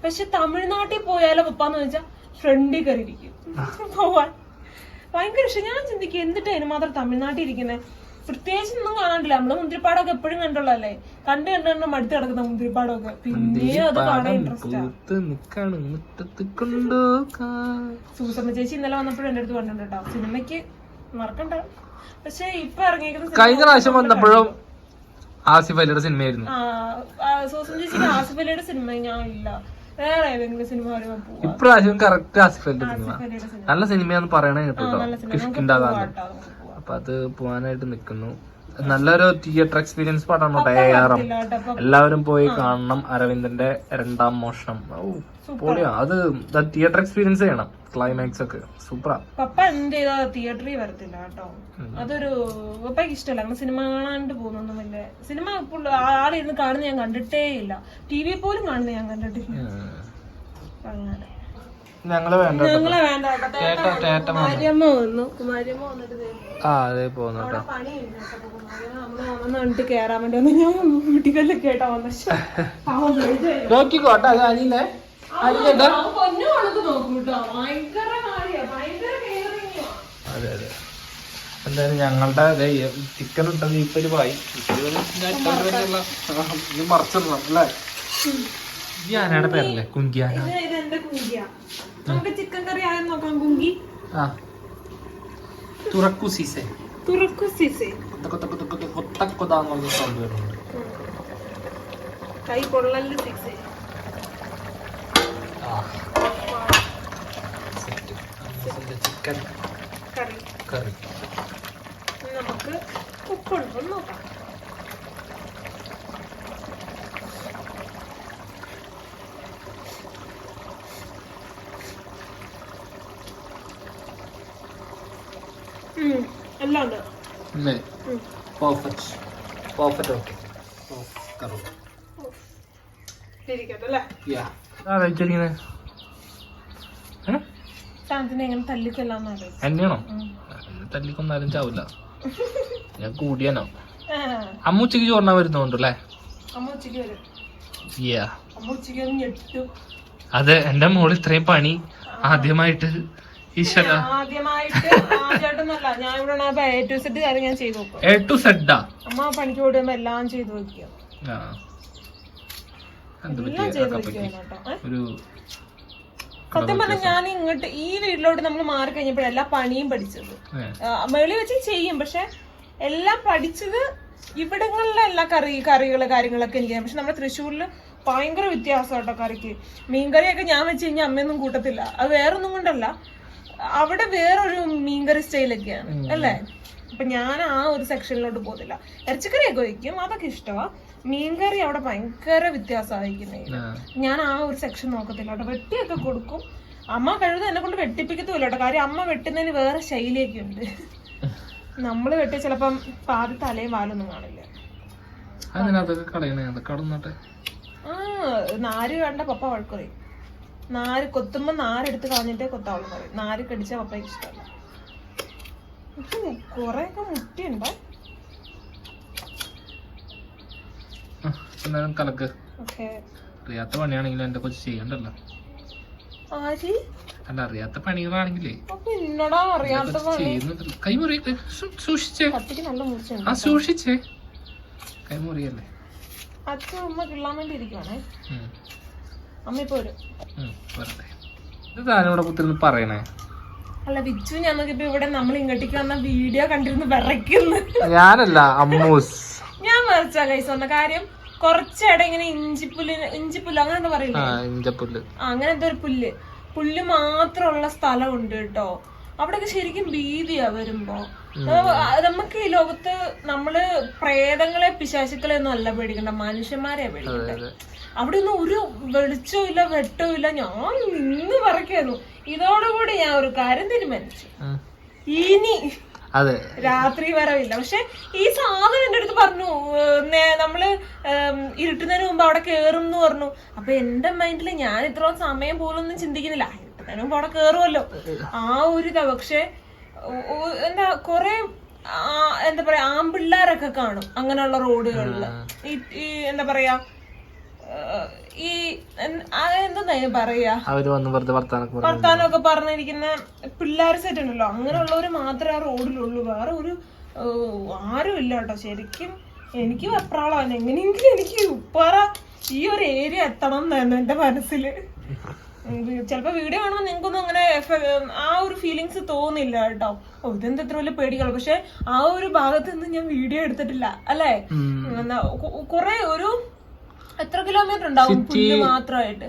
പക്ഷെ തമിഴ്നാട്ടിൽ പോയാലോ പപ്പാന്ന് വെച്ചാ ഫ്രണ്ടിൽ കയറിയിരിക്കും. പോവാൻ. ഭയങ്കര ഇഷ്ടം. ഞാൻ ചിന്തിക്കും എന്നിട്ട് അതിന് മാത്രം തമിഴ്നാട്ടിൽ ഇരിക്കുന്നത് പ്രത്യേകിച്ച് ഒന്നും കാണാണ്ടില്ല. നമ്മൾ മുന്തിരിപ്പാടൊക്കെ എപ്പോഴും കണ്ടുള്ളല്ലേ കണ്ടു കണ്ടു കണ്ട് മടുത്ത് കിടക്കുന്ന മുന്തിരിപ്പാടൊക്കെ. പിന്നെയും അത് കാണാൻ ഇൻട്രസ്റ്റ് സൂസമ്മ ചേച്ചി ഇന്നലെ വന്നപ്പോഴും എന്റെ അടുത്ത് പറഞ്ഞിട്ടുണ്ട് കേട്ടോ. സിനിമയ്ക്ക് മറക്കണ്ട. പക്ഷെ ഇപ്പൊ ഇറങ്ങിയിരിക്കുന്ന കഴിഞ്ഞ പ്രാവശ്യം വന്നപ്പോഴും ആസിഫ് അലിയുടെ സിനിമയായിരുന്നു. ചേച്ചിക്ക് ആസിഫ് അലിയുടെ സിനിമ ഞാൻ ഇല്ല. വേറെ ഏതെങ്കിലും സിനിമ ഇപ്രാവശ്യം കറക്റ്റ് ആസിഫ് അലിയുടെ സിനിമ. നല്ല സിനിമയാന്ന് പറയണേ കേട്ടോ കിഷ്കിണ്ടാകാൻ. അപ്പൊ അത് പോവാനായിട്ട് നിൽക്കുന്നു നല്ലൊരു തിയേറ്റർ എക്സ്പീരിയൻസ് പടമാണ് കേട്ടോ അപ്പൊ എല്ലാവരും പോയി കാണണം അരവിന്ദന്റെ രണ്ടാം മോഷണം. ഓ പൊളിയാ. അത് തിയേറ്റർ എക്സ്പീരിയൻസ് ചെയ്യണം ക്ലൈമാക്സ് ഒക്കെ. സൂപ്പറാ. പപ്പ എന്റെ തിയേറ്ററിൽ വരത്തില്ല കേട്ടോ. അതൊരു പപ്പയ്ക്ക് ഇഷ്ടമല്ല അങ്ങനെ സിനിമ കാണാണ്ട് പോകുന്നൊന്നും വലിയ സിനിമ ആളിരുന്ന് കാണുന്ന ഞാൻ കണ്ടിട്ടേ ഇല്ല ടി വി പോലും കാണുന്ന ഞാൻ കണ്ടിട്ടില്ല. അങ്ങനെ. ഞങ്ങൾ വേണ്ട ഞങ്ങളെ വേണ്ട കേട്ടോ. ചേട്ടാ ചേട്ടൻ വന്നു. കുമാരിയമ്മ വന്നു. കുമാരിയമ്മ വന്നിട്ട് ദേ ആ അതെ പോകുന്നു കേട്ടോ. പണിയുണ്ട്. കേട്ടോ. അപ്പൊ കുമാരിയമ്മ നമ്മൾ വന്നെന്ന് കണ്ടിട്ട് കേറാൻ വേണ്ടി വന്നു. ഞാൻ വീട്ടിക്കല്ലേ കേട്ടാ വന്ന. പാവം പേടിച്ചായി. നോക്കിക്കോട്ടെ അത് അനിയനെ. അനിയന്റെ അവൻ പൊന്നു കണക്ക് നോക്കും കേട്ടോ. ഭയങ്കര കാര്യ. ഭയങ്കര അതെ അതെ. എന്തായാലും ഞങ്ങളുടെ ചിക്കൻ ഇട്ടത് ഇപ്പൊ പരിവായി മറച്ചിടണം അല്ലേ? ഈ ആനയുടെ പേരല്ലേ കുങ്കിയാന നമുക്ക് ചിക്കൻ കറി ആയ നോക്കാം കുങ്കി. ആ. തുറക്കു സീസെ തുറക്കു സീസെ കൊത്തക്കൊതാന്ന് പറഞ്ഞ സൗണ്ട് വരുന്നുണ്ട്. കൈ കൊള്ളൽ സിക്സേ ചിക്കൻ കറി. കറി നമുക്ക് ഉപ്പുണ്ടോ നോക്കാം ഉം, എല്ലാം ഉണ്ട് അല്ലേ. പെർഫെക്റ്റ് പെർഫെക്റ്റ് ഓക്കെ എന്നെയാണോ തല്ലിക്കൊന്നാലും ചാവില്ല. ഞാൻ കൂടിയാനോ? അമ്മ ഉച്ചയ്ക്ക് ചോറിനാ വരുന്നുണ്ട് അല്ലേ അമ്മ യാ അമ്മ ഉച്ചയ്ക്ക് ഒന്ന് ഞെട്ടു. അതെ എന്റെ മോൾ ഇത്രയും പണി ആദ്യമായിട്ട് ഈശ്വര. ആദ്യമായിട്ട് ആദ്യമായിട്ടൊന്നല്ല ഞാൻ ഇവിടെ എ ടു കാര്യം ഞാൻ ചെയ്തു നോക്കും എ ടു സെഡാ അമ്മ പണിക്ക് ഓടുമ്പോ എല്ലാം ചെയ്തു വെക്കുക? ഒരു സത്യം പറഞ്ഞാൽ ഞാൻ ഇങ്ങോട്ട് ഈ വീട്ടിലോട്ട് നമ്മൾ മാറി കഴിഞ്ഞപ്പോഴാണ് എല്ലാ പണിയും പഠിച്ചത്. വെളി മേളി വെച്ച് ചെയ്യും പക്ഷെ എല്ലാം പഠിച്ചത് ഇവിടങ്ങളിലെ എല്ലാ കറി കറികൾ കാര്യങ്ങളൊക്കെ എനിക്ക് പക്ഷെ നമ്മുടെ തൃശ്ശൂരിൽ ഭയങ്കര വ്യത്യാസം കേട്ടോ കറിക്ക്. മീൻകറിയൊക്കെ ഞാൻ വെച്ച് കഴിഞ്ഞാൽ അമ്മയൊന്നും കൂട്ടത്തില്ല. അത് വേറൊന്നും കൊണ്ടല്ല. അവിടെ വേറൊരു മീൻകറി സ്റ്റൈലൊക്കെയാണ് അല്ലേ? അപ്പൊ ഞാൻ ആ ഒരു സെക്ഷനിലോട്ട് പോകുന്നില്ല ഇറച്ചിക്കറിയൊക്കെ വയ്ക്കും അതൊക്കെ ഇഷ്ടമാ മീൻകറി അവിടെ ഭയങ്കര വ്യത്യാസമായിരിക്കുന്നേ. ഞാൻ ആ ഒരു സെക്ഷൻ നോക്കത്തില്ല കേട്ടോ. വെട്ടിയൊക്കെ കൊടുക്കും. അമ്മ കഴുത എന്നെ കൊണ്ട് വെട്ടിപ്പിക്കത്തുമില്ല കേട്ടോ. കാര്യം അമ്മ വെട്ടുന്നതിന് വേറെ ശൈലിയൊക്കെ ഉണ്ട്. നമ്മൾ വെട്ടി ചിലപ്പം പാതി തലയും വാലൊന്നും കാണില്ല. അതിനകത്തൊക്കെ കളയണേ കടന്നോട്ടെ. ആ നാര് കണ്ട പപ്പ വഴക്കുറയും നാര് കൊത്തുമ്പോ നാരെടുത്ത് കളഞ്ഞിട്ടേ കൊത്താവുള്ളൂ പറയും. നാര് കടിച്ച പപ്പയ്ക്ക് ഇഷ്ടമല്ല. കൊറേയൊക്കെ മുട്ടിയുണ്ട്? എന്നാലും കലക്ക്. ഓക്കെ. അറിയാത്ത പണിയാണെങ്കിലും എന്റെ കൊച്ചു ചെയ്യണ്ടല്ലോ. ആരി? അല്ല അറിയാത്ത പണികളാണെങ്കിലേ. അറിയാത്ത പണി? കൈ സൂക്ഷിച്ചേ. ആ സൂക്ഷിച്ചേ. കൈമുറിയല്ലേ അച്ഛൻ ഉമ്മ കിള്ളാൻ വേണ്ടി ഇരിക്കുവാണേ. അമ്മ ഇത് താനിവിടെ കുത്തിരുന്ന് പറയണേ. അല്ല വിച്ചു ഞാൻ നോക്കിയപ്പോ ഇവിടെ നമ്മൾ ഇങ്ങോട്ടേക്ക് വന്ന വീഡിയോ കണ്ടിരുന്ന് വിറയ്ക്കുന്നു. ഞാനല്ല അമ്മൂസ്. ഞാൻ വരച്ച കൈസ് വന്ന കാര്യം. കുറച്ചിടെ ഇങ്ങനെ ഇഞ്ചിപ്പുല്ല് ഇഞ്ചിപ്പുല്ല് അങ്ങനെ എന്താ പറയില്ലേ ഇഞ്ചപ്പുല്ല്. അങ്ങനെ എന്തോ ഒരു പുല്ല്. പുല്ല് മാത്രമുള്ള സ്ഥലമുണ്ട് കേട്ടോ. അവിടെയൊക്കെ ശരിക്കും ഭീതിയാ വരുമ്പോ. നമുക്ക് ഈ ലോകത്ത് നമ്മൾ പ്രേതങ്ങളെ പിശാചുക്കളെ ഒന്നും അല്ല പേടിക്കണ്ട മനുഷ്യന്മാരെ പേടിക്കണ്ട. അവിടെ ഒന്നും ഒരു വെളിച്ചവും ഇല്ല വെട്ടവും ഇല്ല. ഞാൻ നിന്ന് പറക്കായിരുന്നു ഇതോടുകൂടി ഞാൻ ഒരു കാര്യം തീരുമാനിച്ചു. ഇനി അതെ. രാത്രി വരവില്ല. പക്ഷെ ഈ സാധനം എന്റെ അടുത്ത് പറഞ്ഞു നമ്മൾ ഇരുട്ടുന്നതിന് മുമ്പ് അവിടെ കേറും എന്ന് പറഞ്ഞു. അപ്പൊ എന്റെ മൈൻഡിൽ ഞാൻ ഇത്രയും സമയം പോലും ഒന്നും ചിന്തിക്കുന്നില്ല. മുമ്പ് അവിടെ കേറുമല്ലോ ആ ഒരു ഇതാ പക്ഷെ എന്താ കൊറേ എന്താ പറയാ ആമ്പിള്ളാരൊക്കെ കാണും അങ്ങനെയുള്ള റോഡുകളിൽ. ഈ എന്താ പറയാ ഈ എന്താ പറയാ? വർത്താനമൊക്കെ പറഞ്ഞിരിക്കുന്ന പിള്ളേർ സെറ്റ് ഉണ്ടല്ലോ അങ്ങനെയുള്ളവര് മാത്രമേ ആ റോഡിലുള്ളൂ. വേറെ ഒരു ആരും ഇല്ല കേട്ടോ. ശരിക്കും എനിക്ക് വെപ്രാളമാണ് എങ്ങനെയെങ്കിലും എനിക്ക് ഉപ്പാറ ഈ ഒരു ഏരിയ എത്തണം എന്നായിരുന്നു എന്റെ മനസ്സിൽ. ചിലപ്പോ വീഡിയോ കാണുമ്പോൾ നിങ്ങൾക്കൊന്നും അങ്ങനെ ആ ഒരു ഫീലിങ്സ് തോന്നില്ല കേട്ടോ. ഓ ഇതെന്താ ഇത്ര വലിയ പേടികൾ പക്ഷെ ആ ഒരു ഭാഗത്ത് നിന്ന് ഞാൻ വീഡിയോ എടുത്തിട്ടില്ല അല്ലേ? കുറെ ഒരു എത്ര കിലോമീറ്റർ ഉണ്ടാവും പുല്ല് മാത്രമായിട്ട്?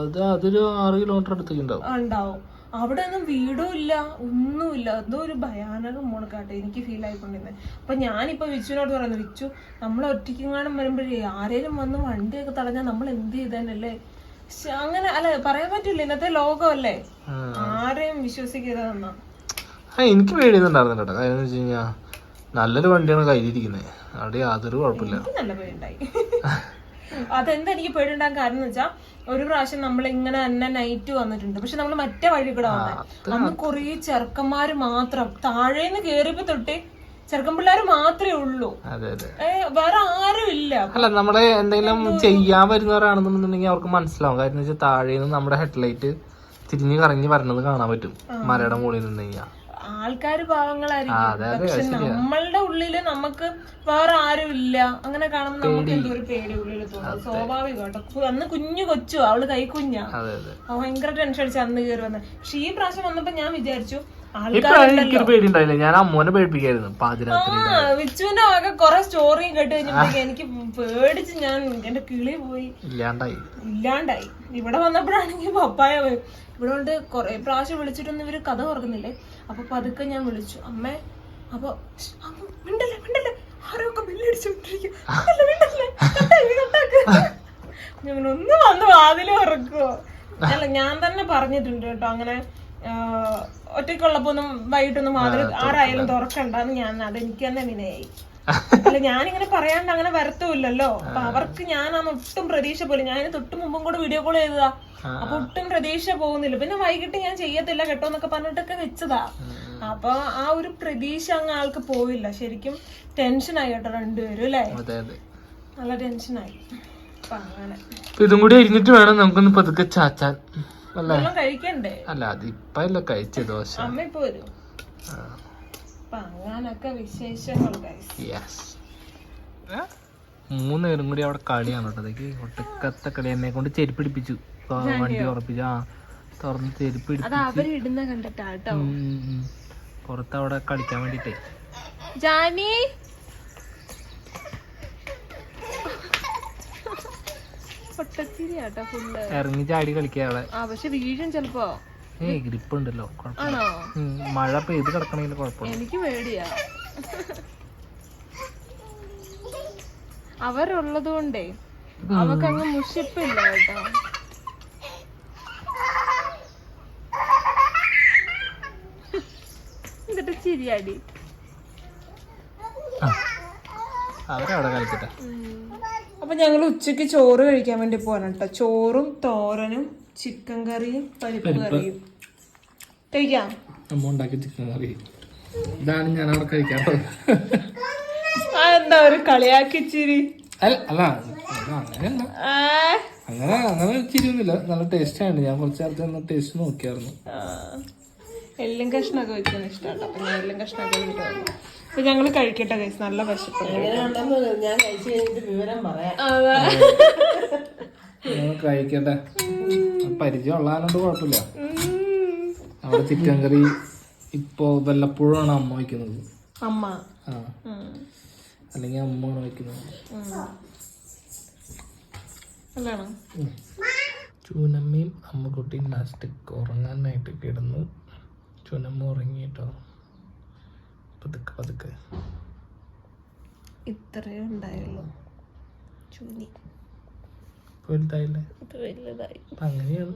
അത് അതൊരു ആറ് കിലോമീറ്റർ അടുത്തേക്ക് ഉണ്ടാവും. അവിടെ ഒന്നും വീടും ഇല്ല ഒന്നുമില്ല. എന്തോ ഒരു ഭയാനക മോണക്കാട്ടെ എനിക്ക് ഫീൽ ആയിക്കൊണ്ടിരുന്നത് അപ്പൊ ഞാനിപ്പോ വിച്ചുവിനോട് പറയുന്നത് വിച്ചു നമ്മൾ ഒറ്റയ്ക്കെങ്ങാനും വരുമ്പോഴേ ആരേലും വന്ന് വണ്ടിയൊക്കെ തടഞ്ഞാൽ നമ്മൾ എന്ത് ചെയ്തേനല്ലേ? അങ്ങനെ അല്ല പറയാൻ പറ്റില്ല ഇന്നത്തെ ലോകമല്ലേ? അല്ലേ ആരെയും വിശ്വസിക്കരുതെന്നാ. എനിക്ക് പേടിയൊന്നുണ്ടായിരുന്നില്ല കേട്ടോ. കാര്യം വെച്ച് നല്ലൊരു വണ്ടിയാണ് കയ്യിലിരിക്കുന്നത് അവിടെ യാതൊരു കുഴപ്പമില്ല. നല്ല പേടിണ്ടായി അതെന്താ എനിക്ക് പേടിണ്ടാകാൻ കാരണം എന്ന് വെച്ചാൽ ഒരു പ്രാവശ്യം നമ്മൾ ഇങ്ങനെ തന്നെ നൈറ്റ് വന്നിട്ടുണ്ട്. പക്ഷെ നമ്മൾ മറ്റേ വഴി കൂടെ വന്നത് അന്ന് കുറേ ചെറുക്കന്മാര് മാത്രം താഴേന്ന് കേറിയപ്പോ തൊട്ടേ ചെറുക്കൻ പിള്ളേര് മാത്രമേ ഉള്ളൂ. വേറെ ആരും ഇല്ല. അല്ല നമ്മുടെ എന്തെങ്കിലും ചെയ്യാൻ വരുന്നവരാണെന്നുണ്ടെങ്കിൽ അവർക്ക് മനസ്സിലാവും. കാര്യം വെച്ചാൽ താഴെ നിന്ന് നമ്മുടെ ഹെഡ്ലൈറ്റ് തിരിഞ്ഞു കറങ്ങി വരണത് കാണാൻ പറ്റും. മരയുടെ മുകളിൽ നിന്ന് കഴിഞ്ഞാൽ ആൾക്കാര് പാവങ്ങളായിരിക്കും. പക്ഷെ നമ്മളുടെ ഉള്ളിൽ നമുക്ക് വേറെ ആരും ഇല്ല. അങ്ങനെ കാണുമ്പോൾ നമുക്ക് എന്തോ ഒരു പേടി ഉള്ളിൽ തോന്നും. സ്വാഭാവികം കേട്ടോ. അന്ന് കുഞ്ഞു കൊച്ചു അവൾ കൈ കുഞ്ഞാ. ഭയങ്കര ടെൻഷൻ അടിച്ച് അന്ന് കയറി വന്നത് പക്ഷെ ഈ പ്രാവശ്യം വന്നപ്പോ ഞാൻ വിചാരിച്ചു ഇപ്പൊ എനിക്കൊരു പേടി ഉണ്ടായില്ല ഞാൻ അമ്മോനെ പേടിപ്പിക്കായിരുന്നു. പാതിരാത്രി വിച്ചുവിന്റെ ആകെ കൊറേ സ്റ്റോറിയും കേട്ട് കഴിഞ്ഞപ്പോഴേക്കും എനിക്ക് പേടിച്ച് ഞാൻ എന്റെ കിളി പോയി. ഇല്ലാണ്ടായി. ഇല്ലാണ്ടായി. ഇവിടെ വന്നപ്പോഴാണെങ്കിൽ പപ്പായ പോയി ഇവിടെ കൊണ്ട് കൊറേ പ്രാവശ്യം വിളിച്ചിട്ടൊന്നും ഇവർ കഥ ഓർക്കുന്നില്ലേ? അപ്പൊ പതുക്കെ ഞാൻ വിളിച്ചു. അമ്മേ അപ്പൊ മിണ്ടല്ലേ മിണ്ടല്ലേ? ആരോ ഒക്കെ ബില്ലടിച്ചോണ്ടിരിക്കും ഒന്ന് വന്ന് വാതിൽ ഉറക്കുവോ അല്ല ഞാൻ തന്നെ പറഞ്ഞിട്ടുണ്ട് കേട്ടോ അങ്ങനെ ഒറ്റയ്ക്കുള്ളപ്പോ ഒന്നും വൈകിട്ടൊന്നും മാത്രം ആരായാലും തുറക്കണ്ടെന്ന് ഞാൻ അതെനിക്ക് തന്നെ വിനയായി. അല്ല ഞാനിങ്ങനെ പറയാണ്ട് അങ്ങനെ വരത്തുമില്ലല്ലോ. അപ്പൊ അവർക്ക് ഞാൻ അന്ന് ഒട്ടും പ്രതീക്ഷ പോലും ഞാൻ തൊട്ട് മുമ്പും കൂടെ വീഡിയോ കോൾ ചെയ്തതാ. അപ്പൊ ഒട്ടും പ്രതീക്ഷ പോകുന്നില്ല. പിന്നെ വൈകിട്ട് ഞാൻ ചെയ്യത്തില്ല കേട്ടോ എന്നൊക്കെ പറഞ്ഞിട്ടൊക്കെ വെച്ചതാ. അപ്പൊ ആ ഒരു പ്രതീക്ഷ അങ്ങ് ആൾക്ക് പോയില്ല ശരിക്കും ടെൻഷൻ ടെൻഷനായി കേട്ടോ രണ്ടുപേരും അല്ലേ? നല്ല ടെൻഷനായി അപ്പൊ അങ്ങനെ. ഇതും കൂടി ഇരുന്നിട്ട് വേണം നമുക്കൊന്ന് പതുക്കെ ചാച്ചാൻ. അല്ല? അതിപ്പല്ല കഴിക്കണ്ടേ? അല്ല അത് കഴിച്ച ദോശ. അമ്മ ഇപ്പൊ വരും. അപ്പൊ അങ്ങനൊക്കെ വിശേഷങ്ങൾ മൂന്നുപേരും കൂടി അവിടെ കളിയാണ് കേട്ടോ. ഒട്ടക്കത്തെ കളി. എന്നെ കൊണ്ട് ചെരുപ്പിടിപ്പിച്ചു വണ്ടി ഉറപ്പിച്ചു. ആ തുറന്ന് ചെരുപ്പിടിപ്പിച്ചു അത് പിടിപ്പിച്ചു അവരിടുന്ന കണ്ടിട്ടാ കേട്ടോ. ഉം, ഉം, ഉം. പുറത്ത് അവിടെ കളിക്കാൻ വേണ്ടിട്ടേ. ജാനി? പൊട്ടച്ചിരിയാട്ടോ ഫുള്ള് ഇറങ്ങി ചാടി കളിക്കാളെ ആ പക്ഷെ വീഴും ചെലപ്പോ. ഏയ് ഗ്രിപ്പ് ഉണ്ടല്ലോ ആണോ? മഴ പെയ്ത് കിടക്കണെങ്കിലും കുഴപ്പമില്ല. എനിക്ക് പേടിയാ. അവരുള്ളത് കൊണ്ടേ അവക്കങ്ങ് മുഷിപ്പില്ല കേട്ടോ. എന്നിട്ട് ചിരിയാടി. അവരവിടെ കളിക്കട്ടെ. അപ്പൊ ഞങ്ങൾ ഉച്ചയ്ക്ക് ചോറ് കഴിക്കാൻ വേണ്ടി പോകാൻ കേട്ടോ. ചോറും തോരനും ചിക്കൻ കറിയും പരിപ്പ് കറിയും. കഴിക്കാം. അമ്മ ചിക്കൻ കറി. ഇതാണ് ഞാൻ അവിടെ എന്താ ഒരു അല്ല അല്ല അല്ല, അങ്ങനെയല്ല. ആ, അങ്ങനെ അങ്ങനെ ചിരിയൊന്നുമില്ല നല്ല ടേസ്റ്റ് ആണ്. ഞാൻ കുറച്ച് നേരത്തെ ടേസ്റ്റ് നോക്കിയായിരുന്നു. എല്ലും കഷ്ണമൊക്കെ വെക്കുന്ന ഇഷ്ടമാണ് അപ്പൊ ഞാൻ എല്ലും കഷ്ണമൊക്കെ അപ്പൊ ഞങ്ങൾ കഴിക്കട്ടെ കഴിച്ചു നല്ല. ഞാൻ കഴിക്കട്ടെ. പരിചയം ഉള്ളതുകൊണ്ട് കുഴപ്പമില്ല. അവിടെ ചിക്കൻ കറി ഇപ്പോ വല്ലപ്പോഴാണ് അമ്മ വയ്ക്കുന്നത്. അമ്മ. ആ. അല്ലെങ്കിൽ അമ്മയാണ് വയ്ക്കുന്നത്. ചൂനമ്മയും അമ്മക്കുട്ടിയും ലാസ്റ്റ് ഉറങ്ങാനായിട്ട് കിടന്നു. ചൂനമ്മ ഉറങ്ങിട്ടോ. പതുക്കെ പതുക്കെ. ഇത്രയേ ഉണ്ടായുള്ളൂ. ചൂനി വലുതായില്ലേ? വലുതായി. അങ്ങനെയാണ്.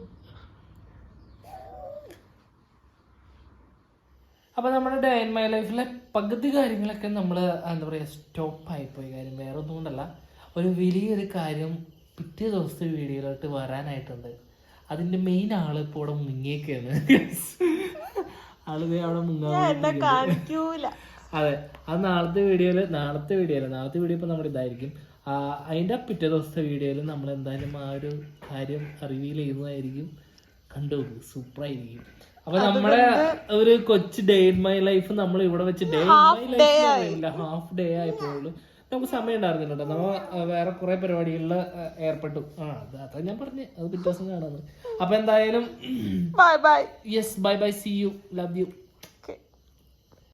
അപ്പൊ നമ്മുടെ ഡേ ഇൻ മൈ ലൈഫിലെ പകുതി കാര്യങ്ങളൊക്കെ നമ്മൾ എന്താ പറയാ സ്റ്റോപ്പ് ആയിപ്പോയി കാര്യം വേറെ ഒന്നും കൊണ്ടല്ല. ഒരു വലിയൊരു കാര്യം പിറ്റേ ദിവസത്തെ വീഡിയോയിലോട്ട് വരാനായിട്ടുണ്ട്. അതിന്റെ മെയിൻ ആൾ ഇപ്പോൾ ഇവിടെ മുങ്ങിയൊക്കെയാണ് ആൾ അവിടെ മുങ്ങാൻ കാണിക്കൂല. അതെ അത് നാളത്തെ വീഡിയോയിൽ നാളത്തെ വീഡിയോയിൽ നാളത്തെ വീഡിയോ ഇപ്പൊ നമ്മുടെ ഇതായിരിക്കും. അതിന്റെ പിറ്റേ ദിവസത്തെ വീഡിയോയിൽ നമ്മൾ എന്തായാലും ആ ഒരു കാര്യം റിവീൽ ചെയ്യുന്നതായിരിക്കും. കണ്ടു സൂപ്പർ ആയിരിക്കും. അപ്പൊ നമ്മുടെ ഒരു കൊച്ചു ഡേ ഇൻ മൈ ലൈഫ് നമ്മൾ ഇവിടെ വെച്ച് day in my life half day ആയപ്പോഴുള്ളൂ. നമുക്ക് സമയം ഉണ്ടായിരുന്നില്ല കേട്ടോ. നമ്മ ആ, വേറെ കുറെ പരിപാടികളിൽ ഏർപ്പെട്ടു. ആ അത് അതാ ഞാൻ പറഞ്ഞു. അത് പിറ്റേ ദിവസം കാണാന്ന്. അപ്പൊ എന്തായാലും bye bye yes bye bye see you love you